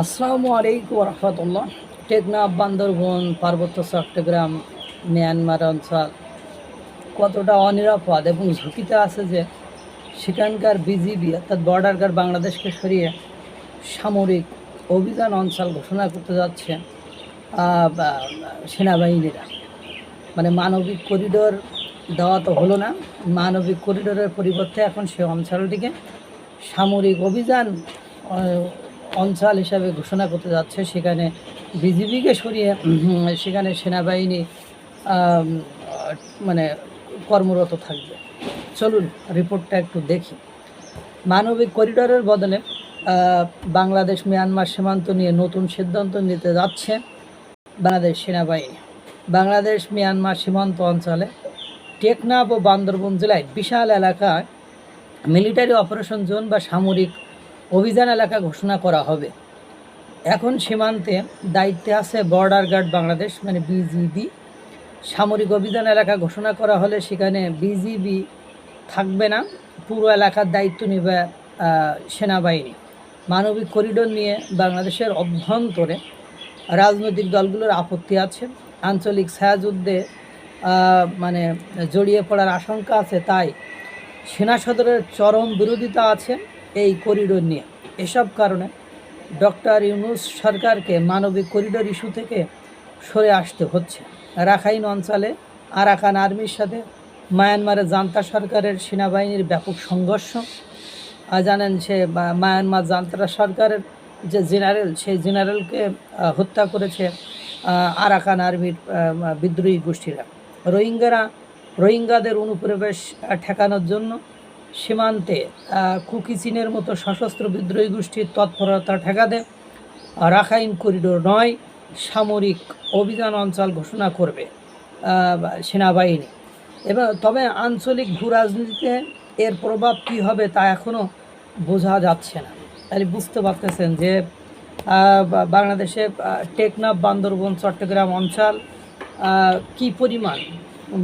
আসসালামু আলাইকুম রহমতুল্লাহ টেকনাফ বান্দরবন, পার্বত্য চট্টগ্রাম, মিয়ানমার অঞ্চল কতটা অনিরাপদ এবং ঝুঁকিতে আছে যে সেখানকার বিজিবি অর্থাৎ বর্ডার গার্ড বাংলাদেশকে সরিয়ে সামরিক অভিযান অঞ্চল ঘোষণা করতে যাচ্ছে সেনাবাহিনীরা। মানে মানবিক করিডোর দেওয়া তো হলো না। মানবিক করিডোরের পরিবর্তে এখন সে অঞ্চলটিকে সামরিক অভিযান অঞ্চল হিসাবে ঘোষণা করতে যাচ্ছে, সেখানে বিজিবিকে সরিয়ে সেখানে সেনাবাহিনী মানে কর্মরত থাকবে। চলুন রিপোর্টটা একটু দেখি। মানবিক করিডোরের বদলে বাংলাদেশ মিয়ানমার সীমান্ত নিয়ে নতুন সিদ্ধান্ত নিতে যাচ্ছে বাংলাদেশ সেনাবাহিনী। বাংলাদেশ মিয়ানমার সীমান্ত অঞ্চলে টেকনাফ ও বান্দরবন জেলায় বিশাল এলাকায় মিলিটারি অপারেশন জোন বা সামরিক অভিযান এলাকা ঘোষণা করা হবে। এখন সীমান্তে দায়িত্বে আছে বর্ডার গার্ড বাংলাদেশ মানে বিজিবি সামরিক অভিযান এলাকা ঘোষণা করা হলে সেখানে বিজিবি থাকবে না। পুরো এলাকার দায়িত্ব নেবে সেনাবাহিনী। মানবিক করিডোর নিয়ে বাংলাদেশের অভ্যন্তরে রাজনৈতিক দলগুলোর আপত্তি আছে। আঞ্চলিক ছায়াযুদ্ধে মানে জড়িয়ে পড়ার আশঙ্কা আছে, তাই সেনা সদরের চরম বিরোধিতা আছে। এই করিডোর নিয়ে। এসব কারণে ডক্টর ইউনুস সরকারকে মানবিক করিডোর ইস্যু থেকে সরে আসতে হচ্ছে। রাখাইন অঞ্চলে আরাকান আর্মির সাথে মায়ানমারের জান্তা সরকারের সেনাবাহিনীর ব্যাপক সংঘর্ষ। জানেন সে মায়ানমার জান্তারা সরকারের যে জেনারেল সেই জেনারেলকে হত্যা করেছে আরাকান আর্মির বিদ্রোহী গোষ্ঠীরা। রোহিঙ্গারা, রোহিঙ্গাদের অনুপ্রবেশ ঠেকানোর জন্য সীমান্তে কুকি চীনের মতো সশস্ত্র বিদ্রোহী গোষ্ঠীর তৎপরতা ঠেকাতে রাখাইন করিডোর নয় সামরিক অভিযান অঞ্চল ঘোষণা করবে সেনাবাহিনী। এবং তবে আঞ্চলিক ভূ রাজনীতিতে এর প্রভাব কী হবে তা এখনও বোঝা যাচ্ছে না। তাহলে বুঝতে পারতেছেন যে বাংলাদেশে টেকনাফ, বান্দরবন, চট্টগ্রাম অঞ্চল কি পরিমাণ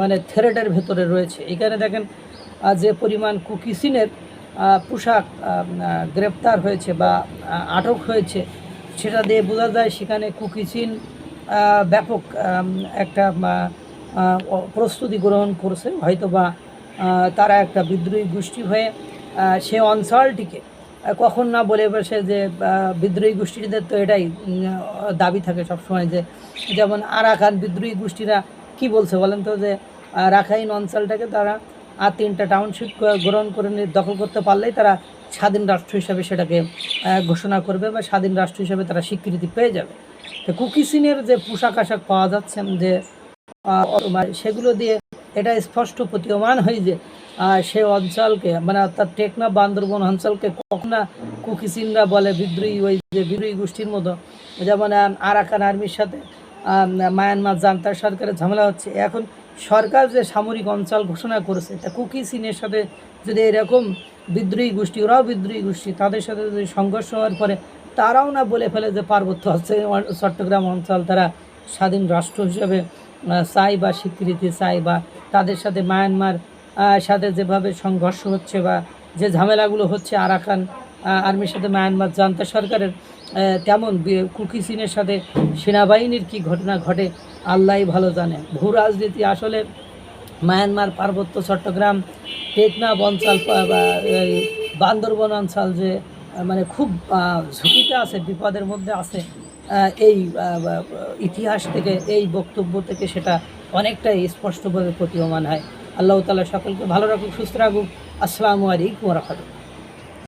মানে থ্রেটের ভেতরে রয়েছে। এখানে দেখেন যে পরিমাণ কুকিসিনের পোশাক গ্রেপ্তার হয়েছে বা আটক হয়েছে সেটা দিয়ে বোঝা যায় সেখানে কুকিচিন আহ, ব্যাপক একটা প্রস্তুতি গ্রহণ করছে। হয়তোবা তারা একটা বিদ্রোহী গোষ্ঠী হয়ে সে অঞ্চলটিকে কখন না বলে বসে যে বিদ্রোহী গোষ্ঠীদের তো এটাই দাবি থাকে সবসময় যে যেমন আরাকান বিদ্রোহী গোষ্ঠীরা কি বলছে বলেন তো যে রাখাইন অঞ্চলটাকে তারা আর তিনটা টাউনশিপ গ্রহণ করে দখল করতে পারলেই তারা স্বাধীন রাষ্ট্র হিসাবে সেটাকে ঘোষণা করবে বা স্বাধীন রাষ্ট্র হিসাবে তারা স্বীকৃতি পেয়ে যাবে। তো কুকিসিনের যে পোশাক আশাক পাওয়া যাচ্ছে যে সেগুলো দিয়ে এটা স্পষ্ট প্রতীয়মান হয় যে সে অঞ্চলকে মানে অর্থাৎ টেকনা বান্দরবন অঞ্চলকে কখন কুকিসিনরা বলে বিদ্রোহী ওই যে বিদ্রোহী গোষ্ঠীর মতো। যেমন আরাকান আর্মির সাথে মায়ানমার জান্তার সরকারের ঝামেলা হচ্ছে। এখন সরকার যে সামরিক অঞ্চল ঘোষণা করেছে, তা কুকিসিনের সাথে যদি এরকম বিদ্রোহী গোষ্ঠী, ওরাও বিদ্রোহী গোষ্ঠী, তাদের সাথে যদি সংঘর্ষ হওয়ার পরে তারাও না বলে ফেলে যে পার্বত্য হচ্ছে চট্টগ্রাম অঞ্চল, তারা স্বাধীন রাষ্ট্র হিসেবে চাই বা স্বীকৃতি চাই বা তাদের সাথে মায়ানমার সাথে যেভাবে সংঘর্ষ হচ্ছে বা যে ঝামেলাগুলো হচ্ছে আরাকান আর্মির সাথে মায়ানমার জান্তা সরকারের তেমন কুকি চীনের সাথে সেনাবাহিনীর কি ঘটনা ঘটে, আল্লাহই ভালো জানে। ভূ রাজনীতি আসলে মায়ানমার পার্বত্য চট্টগ্রাম টেকনাফ অঞ্চল বান্দরবন অঞ্চল যে মানে খুব ঝুঁকিতে আছে, বিপদের মধ্যে আছে এই ইতিহাস থেকে, এই বক্তব্য থেকে সেটা অনেকটাই স্পষ্টভাবে প্রতীয়মান হয়। আল্লাহ তালা সকলকে ভালো রাখুক, সুস্থ রাখুক। আসসালামু আলাইকুম রহমতুল্লাহ।